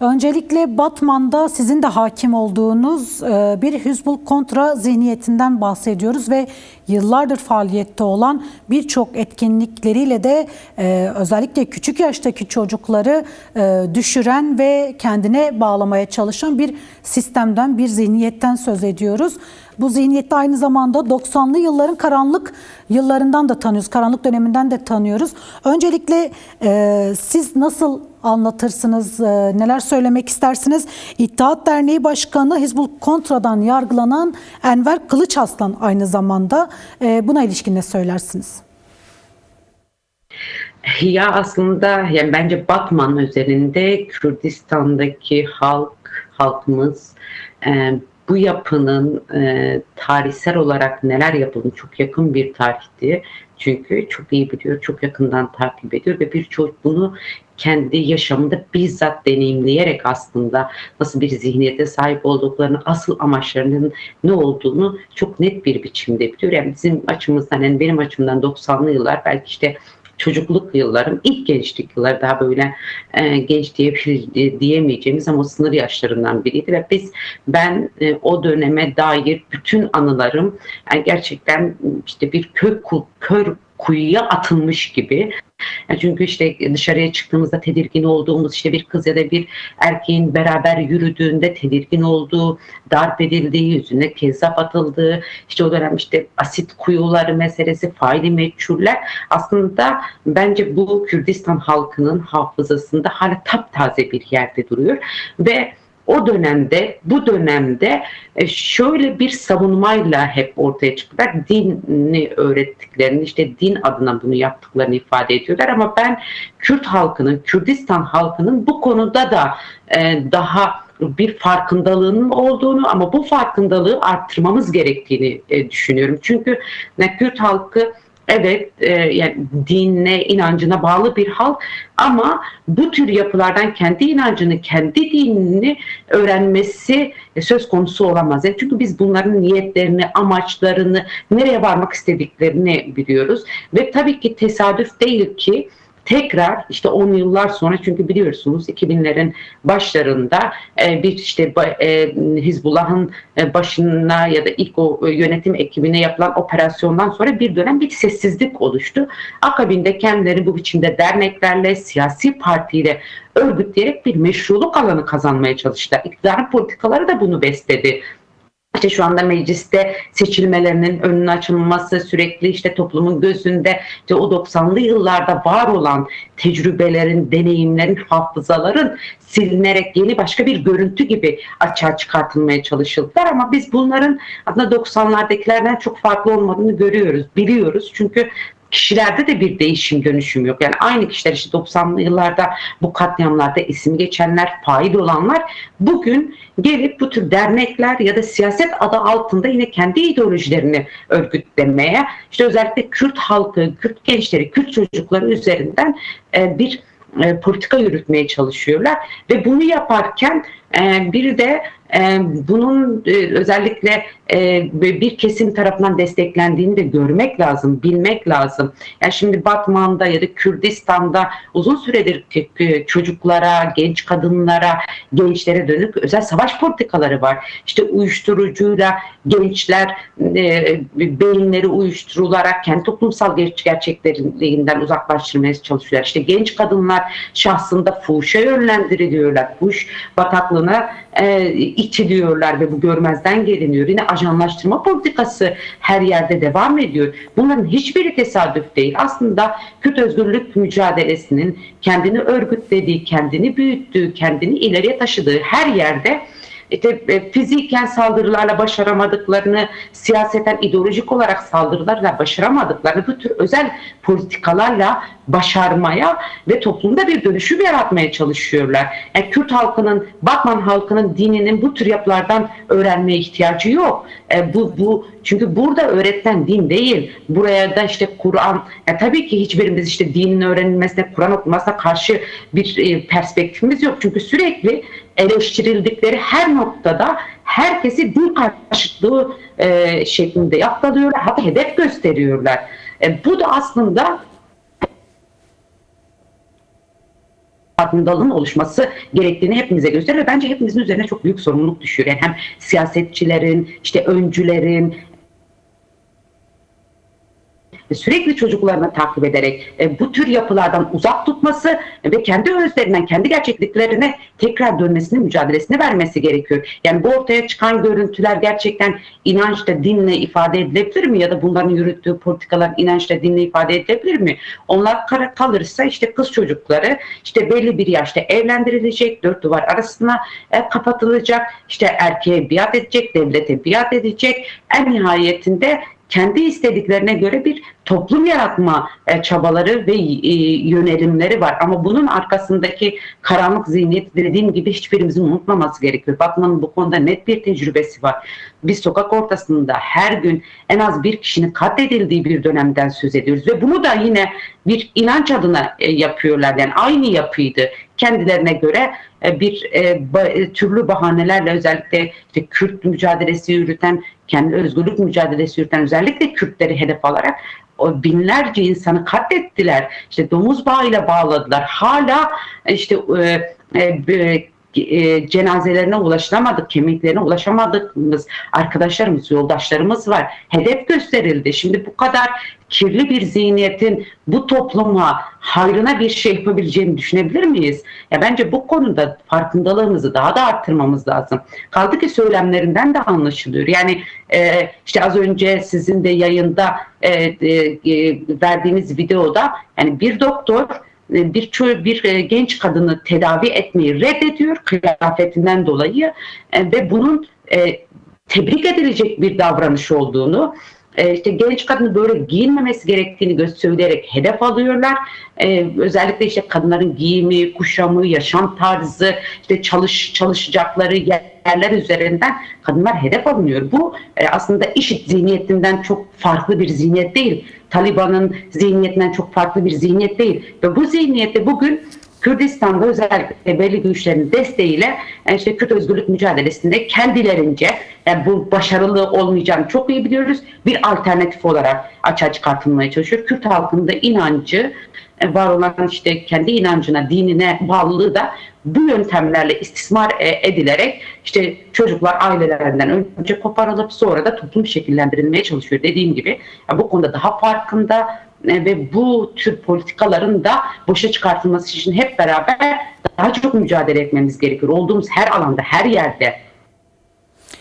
Öncelikle Batman'da sizin de hakim olduğunuz e, bir Hizbul kontra zihniyetinden bahsediyoruz ve yıllardır faaliyette olan birçok etkinlikleriyle de e, özellikle küçük yaştaki çocukları e, düşüren ve kendine bağlamaya çalışan bir sistemden, bir zihniyetten söz ediyoruz. Bu zihniyette aynı zamanda 90'lı yılların karanlık yıllarından da tanıyoruz, karanlık döneminden de tanıyoruz. Öncelikle e, siz nasıl anlatırsınız, e, neler söylemek istersiniz? İttihat Derneği Başkanı Hizbul Kontra'dan yargılanan Enver Kılıçaslan aynı zamanda. E, buna ilişkin ne söylersiniz? Ya aslında yani bence Batman üzerinde Kürdistan'daki halk, halkımız e, bu yapının e, tarihsel olarak neler yapıldığını çok yakın bir tarihti. Çünkü çok iyi biliyor, çok yakından takip ediyor ve birçok bunu kendi yaşamında bizzat deneyimleyerek aslında nasıl bir zihniyete sahip olduklarını, asıl amaçlarının ne olduğunu çok net bir biçimde biliyor. Yani bizim açımızdan, yani benim açımdan 90'lı yıllar belki işte çocukluk yıllarım, ilk gençlik yılları daha böyle e, genç diye diyemeyeceğimiz ama sınır yaşlarından biriydi ve biz ben e, o döneme dair bütün anılarım yani gerçekten işte bir kök kör kuyuya atılmış gibi çünkü işte dışarıya çıktığımızda tedirgin olduğumuz işte bir kız ya da bir erkeğin beraber yürüdüğünde tedirgin olduğu, darp edildiği, yüzüne kezzap atıldığı, işte o dönem işte asit kuyuları meselesi, faili meçhuller. Aslında bence bu Kürdistan halkının hafızasında hala taptaze bir yerde duruyor. Ve o dönemde, bu dönemde e, şöyle bir savunmayla hep ortaya çıktılar. Dini öğrettiklerini, işte din adına bunu yaptıklarını ifade ediyorlar ama ben Kürt halkının, Kürdistan halkının bu konuda da e, daha bir farkındalığının olduğunu ama bu farkındalığı arttırmamız gerektiğini e, düşünüyorum. Çünkü Kürt halkı evet e, yani dinine, inancına bağlı bir halk ama bu tür yapılardan kendi inancını, kendi dinini öğrenmesi e, söz konusu olamaz. Yani çünkü biz bunların niyetlerini, amaçlarını, nereye varmak istediklerini biliyoruz ve tabii ki tesadüf değil ki tekrar işte 10 yıllar sonra çünkü biliyorsunuz 2000'lerin başlarında e, bir işte e, Hizbullah'ın e, başına ya da ilk o yönetim ekibine yapılan operasyondan sonra bir dönem bir sessizlik oluştu. Akabinde kendileri bu biçimde derneklerle, siyasi partiyle örgütleyerek bir meşruluk alanı kazanmaya çalıştılar. İktidarın politikaları da bunu besledi. İşte şu anda mecliste seçilmelerinin önünün açılması sürekli işte toplumun gözünde işte o 90'lı yıllarda var olan tecrübelerin, deneyimlerin, hafızaların silinerek yeni başka bir görüntü gibi açığa çıkartılmaya çalışıldılar ama biz bunların aslında 90'lardakilerden çok farklı olmadığını görüyoruz, biliyoruz. Çünkü kişilerde de bir değişim dönüşüm yok. Yani aynı kişiler işte 90'lı yıllarda bu katliamlarda isim geçenler, fail olanlar bugün gelip bu tür dernekler ya da siyaset adı altında yine kendi ideolojilerini örgütlemeye, işte özellikle Kürt halkı, Kürt gençleri, Kürt çocukları üzerinden e, bir e, politika yürütmeye çalışıyorlar ve bunu yaparken bir de e, bunun e, özellikle e, bir kesim tarafından desteklendiğini de görmek lazım, bilmek lazım. Yani şimdi Batman'da ya da Kürdistan'da uzun süredir çocuklara, genç kadınlara, gençlere dönük özel savaş politikaları var. İşte uyuşturucuyla gençler beyinleri uyuşturularak kendi toplumsal gerçeklerinden uzaklaştırmaya çalışıyorlar. İşte genç kadınlar şahsında fuhuşa yönlendiriliyorlar. Fuhuş bataklığına e, itiliyorlar ve bu görmezden geliniyor. Yine ajanlaştırma politikası her yerde devam ediyor. Bunların hiçbiri tesadüf değil. Aslında Kürt özgürlük mücadelesinin kendini örgütlediği, kendini büyüttüğü, kendini ileriye taşıdığı her yerde işte e, fiziken saldırılarla başaramadıklarını, siyaseten ideolojik olarak saldırılarla başaramadıklarını bu tür özel politikalarla başarmaya ve toplumda bir dönüşüm yaratmaya çalışıyorlar. Yani Kürt halkının, Batman halkının dininin bu tür yapılardan öğrenmeye ihtiyacı yok. E, bu bu çünkü burada öğretilen din değil. Buraya da işte Kur'an, yani tabii ki hiçbirimiz işte dinin öğrenilmesine, Kur'an okumasına karşı bir e, perspektifimiz yok. Çünkü sürekli eleştirildikleri her noktada herkesi din karşıtlığı e, şeklinde yaptırıyorlar. Hatta hedef gösteriyorlar. E, bu da aslında farkındalığın oluşması gerektiğini hepimize gösteriyor. Bence hepimizin üzerine çok büyük sorumluluk düşüyor. Yani hem siyasetçilerin, işte öncülerin, sürekli çocuklarını takip ederek e, bu tür yapılardan uzak tutması ve kendi özlerinden, kendi gerçekliklerine tekrar dönmesini, mücadelesini vermesi gerekiyor. Yani bu ortaya çıkan görüntüler gerçekten inançla, dinle ifade edilebilir mi? Ya da bunların yürüttüğü politikalar inançla, dinle ifade edilebilir mi? Onlar kara kalırsa işte kız çocukları işte belli bir yaşta evlendirilecek, dört duvar arasına e, kapatılacak, işte erkeğe biat edecek, devlete biat edecek. En nihayetinde kendi istediklerine göre bir toplum yaratma e, çabaları ve e, yönelimleri var. Ama bunun arkasındaki karanlık zihniyet dediğim gibi hiçbirimizin unutmaması gerekiyor. Batman'ın bu konuda net bir tecrübesi var. Biz sokak ortasında her gün en az bir kişinin katledildiği bir dönemden söz ediyoruz. Ve bunu da yine bir inanç adına e, yapıyorlar. Yani aynı yapıydı. Kendilerine göre e, bir e, e, türlü bahanelerle özellikle işte Kürt mücadelesi yürüten, kendi özgürlük mücadelesi yürüten özellikle Kürtleri hedef alarak o binlerce insanı katlettiler. İşte domuz bağıyla bağladılar. Hala işte e, e, e, cenazelerine ulaşılamadık, kemiklerine ulaşamadığımız arkadaşlarımız, yoldaşlarımız var. Hedef gösterildi. Şimdi bu kadar kirli bir zihniyetin bu topluma hayrına bir şey yapabileceğini düşünebilir miyiz? Ya bence bu konuda farkındalığımızı daha da arttırmamız lazım. Kaldı ki söylemlerinden de anlaşılıyor. Yani e, işte az önce sizin de yayında e, e, e, verdiğiniz videoda yani bir doktor e, bir bir e, genç kadını tedavi etmeyi reddediyor kıyafetinden dolayı ve bunun tebrik edilecek bir davranış olduğunu e, işte genç kadını böyle giyinmemesi gerektiğini söyleyerek hedef alıyorlar. E, özellikle işte kadınların giyimi, kuşamı, yaşam tarzı, işte çalış çalışacakları yerler üzerinden kadınlar hedef alınıyor. Bu e, aslında işit zihniyetinden çok farklı bir zihniyet değil. Taliban'ın zihniyetinden çok farklı bir zihniyet değil. Ve bu zihniyette bugün Kürdistan'da özellikle belli güçlerin desteğiyle yani işte Kürt özgürlük mücadelesinde kendilerince yani bu başarılı olmayacağını çok iyi biliyoruz. Bir alternatif olarak açığa çıkartılmaya çalışıyor. Kürt halkının da inancı e, var olan işte kendi inancına, dinine bağlılığı da bu yöntemlerle istismar e, edilerek işte çocuklar ailelerinden önce koparılıp sonra da toplum şekillendirilmeye çalışıyor. Dediğim gibi bu konuda daha farkında e, ve bu tür politikaların da boşa çıkartılması için hep beraber daha çok mücadele etmemiz gerekiyor. Olduğumuz her alanda, her yerde